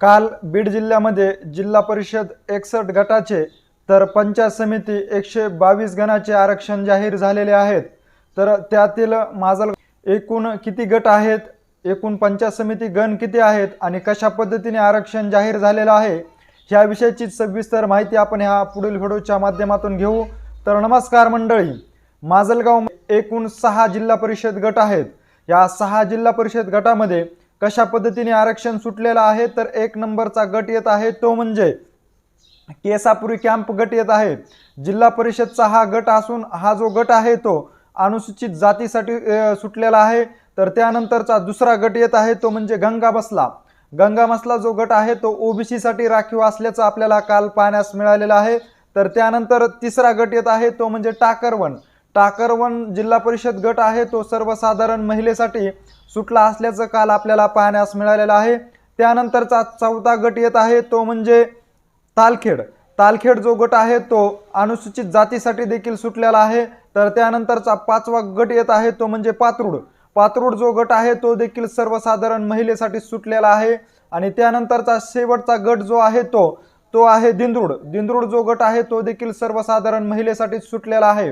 काल बीड जिल्ह्यामध्ये जिल्हा परिषद एकसष्ट गटाचे तर पंचायत समिती एकशे बावीस गणाचे आरक्षण जाहीर झालेले आहेत. तर त्यातील माजल एकूण किती गट आहेत? एकूण पंचायत समिती गण किती आहेत? आणि कशा पद्धतीने आरक्षण जाहीर झालेलं आहे? ह्याविषयीची सविस्तर माहिती आपण ह्या पुढील व्हिडिओच्या माध्यमातून घेऊ. तर नमस्कार मंडळी माजलगाव एकूण सहा जिल्हा परिषद गट आहेत. या सहा जिल्हा परिषद गटामध्ये कशा पद्धतीने आरक्षण सुटलेलं आहे? तर एक नंबरचा गट येत आहे. तो म्हणजे केसापुरी कॅम्प गट येत आहे. जिल्हा परिषदचा हा गट असून हा जो गट आहे तो अनुसूचित जातीसाठी सुटलेला आहे. तर त्यानंतरचा दुसरा गट येत आहे. तो म्हणजे गंगा बसला. गंगा मसला जो गट आहे तो ओबीसीसाठी राखीव असल्याचं आपल्याला काल पाहण्यास मिळालेलं आहे. तर त्यानंतर तिसरा गट येत आहे. तो म्हणजे टाकरवन. टाकरवन जिल्हा परिषद गट आहे तो सर्वसाधारण महिलेसाठी सुटला असल्याचं काल आपल्याला पाहण्यास मिळालेलं आहे. त्यानंतरचा चौथा गट येत आहे तो म्हणजे तालखेड. तालखेड जो गट आहे तो अनुसूचित जातीसाठी देखील सुटलेला आहे. तर त्यानंतरचा पाचवा गट येत आहे तो म्हणजे पात्रूड. पात्रूड जो गट आहे तो देखील सर्वसाधारण महिलेसाठी सुटलेला आहे. आणि त्यानंतरचा शेवटचा गट जो आहे तो तो आहे दिंद्रुड. दिंद्रुड जो गट आहे तो देखील सर्वसाधारण महिलेसाठी सुटलेला आहे.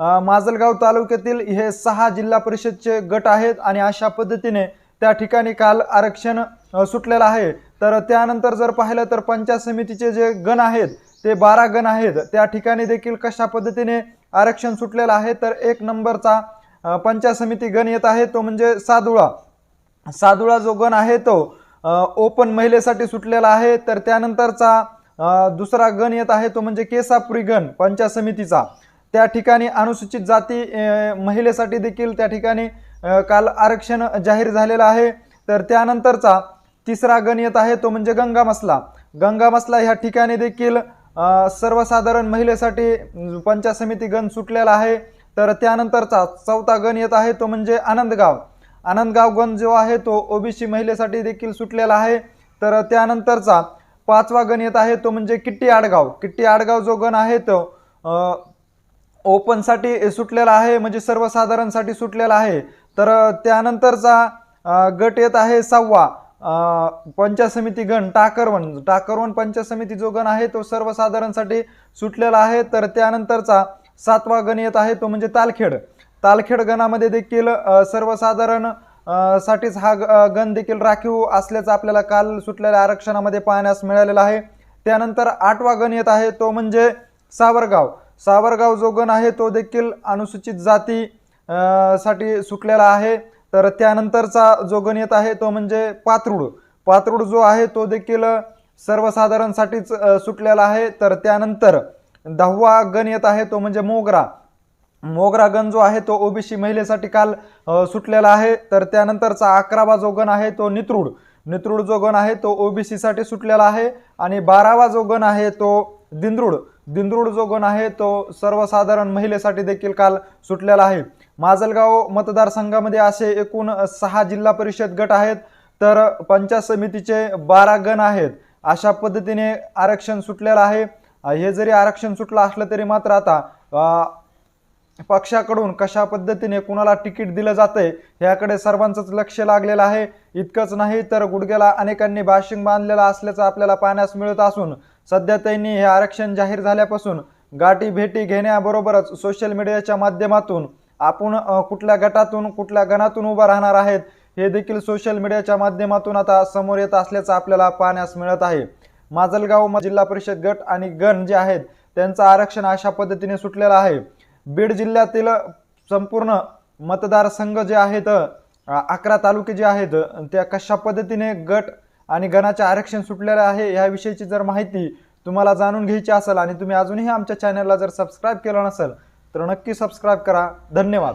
माजलगाव तालुक्यातील हे सहा जिल्हा परिषदचे गट आहेत आणि अशा पद्धतीने त्या ठिकाणी काल आरक्षण सुटलेलं आहे. तर त्यानंतर जर पाहिलं तर पंचायत समितीचे जे गण आहेत ते बारा गण आहेत. त्या ठिकाणी देखील कशा पद्धतीने आरक्षण सुटलेलं आहे? तर एक नंबरचा पंचायत समिती गण येत आहे तो म्हणजे सादुळा सादुळा जो गण आहे तो ओपन महिलेसाठी सुटलेला आहे. तर त्यानंतरचा दुसरा गण येत आहे तो म्हणजे केसापुरी गण पंचायत समितीचा. त्या ठिकाणी अनुसूचित जाती महिलेसाठी देखील त्या ठिकाणी काल आरक्षण जाहीर झालेलं आहे. तर त्यानंतरचा तिसरा गण येत आहे तो म्हणजे गंगा मसला. गंगा मसला ह्या ठिकाणी देखील सर्वसाधारण महिलेसाठी पंचायत समिती गण सुटलेला आहे. तर त्यानंतरचा चौथा गण येत आहे तो म्हणजे आनंदगाव. आनंदगाव गण जो आहे तो ओबीसी महिलेसाठी देखील सुटलेला आहे. तर त्यानंतरचा पाचवा गण येत आहे तो म्हणजे किट्टी आडगाव. किट्टी आडगाव जो गण आहे तो ओपनसाठी सुटलेला आहे म्हणजे सर्वसाधारणसाठी सुटलेला आहे. तर त्यानंतरचा गट येत आहे सहावा. अ, पंचायत समिती गण टाकरवन टाकरवन पंचायत समिती जो गण आहे तो सर्वसाधारणसाठी सुटलेला आहे. तर त्यानंतरचा सातवा गण येत आहे तो म्हणजे तालखेड. तालखेड गणामध्ये देखील सर्वसाधारण साठीच हा ग- गण देखील राखीव असल्याचं आपल्याला काल सुटलेल्या आरक्षणामध्ये पाहण्यास मिळालेला आहे. त्यानंतर आठवा गण येत आहे तो म्हणजे सावरगाव. सावरगाव जो गण आहे तो देखील अनुसूचित जाती साठी सुटलेला आहे. तर त्यानंतरचा जो गण येत आहे तो म्हणजे पात्रूड पात्रूड जो आहे तो देखील सर्वसाधारणसाठीच सुटलेला आहे. तर त्यानंतर दहावा गण येत आहे तो म्हणजे मोगरा. मोगरा गण जो आहे तो ओबीसी महिलेसाठी काल सुटलेला आहे. तर त्यानंतरचा अकरावा जो गण आहे तो नित्रूड. नेत्रुड जो गण आहे तो ओबीसीसाठी सुटलेला आहे. आणि बारावा जो गण आहे तो दिंद्रुड दिंद्रुड जो गण आहे तो सर्वसाधारण महिलेसाठी देखील काल सुटलेला आहे. माजलगाव मतदारसंघामध्ये असे एकूण सहा जिल्हा परिषद गट आहेत. तर पंचायत समितीचे बारा गण आहेत. अशा पद्धतीने आरक्षण सुटलेलं आहे. हे जरी आरक्षण सुटलं असलं तरी मात्र आता पक्षाकडून कशा पद्धतीने कुणाला तिकीट दिलं जातंय याकडे सर्वांचंच लक्ष लागलेलं आहे. इतकंच नाही तर गुडघ्याला अनेकांनी बाशिंग बांधलेला असल्याचं आपल्याला पाहण्यास मिळत असून सध्या त्यांनी हे आरक्षण जाहीर झाल्यापासून गाठी भेटी घेण्याबरोबरच सोशल मीडियाच्या माध्यमातून आपण कुठल्या गटातून कुठल्या गणातून उभा राहणार आहेत हे देखील सोशल मीडियाच्या माध्यमातून आता समोर येत असल्याचं आपल्याला पाहण्यास मिळत आहे. माजलगाव म- जिल्हा परिषद गट आणि गण जे आहेत त्यांचं आरक्षण अशा पद्धतीने सुटलेलं आहे. बीड जिल्ह्यातील संपूर्ण मतदारसंघ जे आहेत अकरा तालुके जे आहेत त्या कशा पद्धतीने गट आणि गणाचे आरक्षण सुटलेलं आहे याविषयीची जर माहिती तुम्हाला जाणून घ्यायची असेल आणि तुम्ही अजूनही आमच्या चॅनलला जर सबस्क्राईब केलं नसेल तर नक्की सबस्क्राईब करा. धन्यवाद.